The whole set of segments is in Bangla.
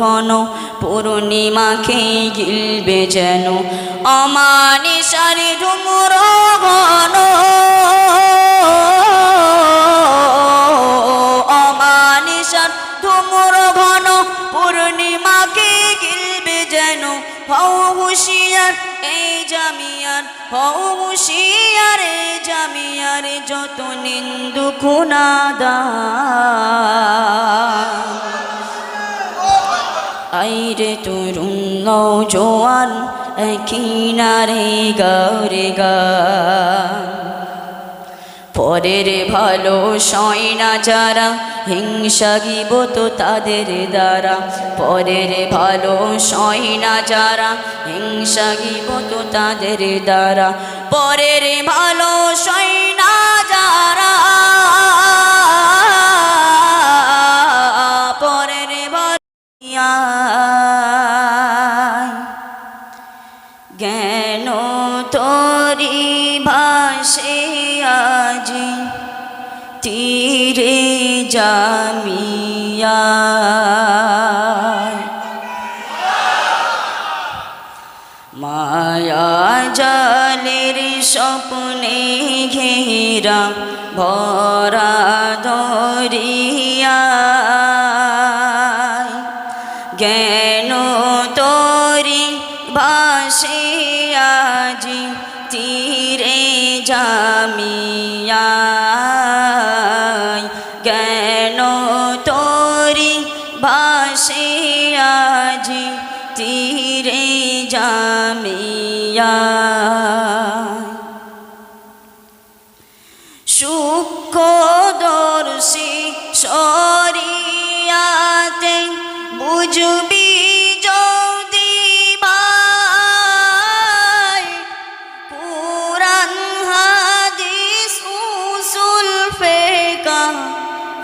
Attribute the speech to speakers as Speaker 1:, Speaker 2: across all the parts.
Speaker 1: ঘন পূর্ণিমাকে গিলবে যেন। অমানিসারি ধুমুর ঘন অমানিসার ধুমুর ঘন পূর্ণিমাকে গিলবে যেন। হও হুশিয়ার এই জামিয়ার, হও হুশিয়ার এই জামিয়ার, যত নিন্দু খুনাদা তরুণ নৌজোয়ান কিনারে গৌরে গা পরের ভালো সয়না যারা, হিংসা গিবত তাদের দ্বারা। পরের ভালো সয়না যারা, হিংসা গিবত তাদের দ্বারা। পরের ভালো সয়না যারা জ্ঞান তরি ভাসে আজি? তীরে জামিয়া। মায়া জালের স্বপ্নে ঘেরা ভরা দরিয়া জ্ঞান তরি ভাসে আজি তীরে জামিয়া। জ্ঞান তরি ভাসে আজি তীরে জামিয়া? সূক্ষ্মদর্শী সরিয়াতে বুঝবি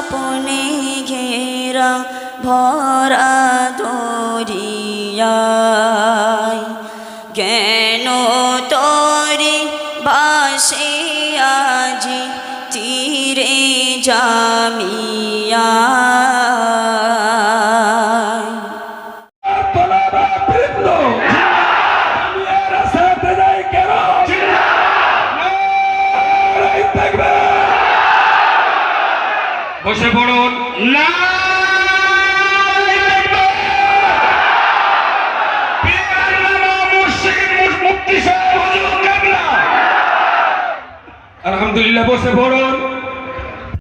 Speaker 1: স্বপ্নে ঘেরা ভরা দরিয়ায়। কেন তরি বাসে আজি তীরে জামিয়া
Speaker 2: বসে পড়ুন। না! আলহামদুলিল্লাহ বসে পড়ুন।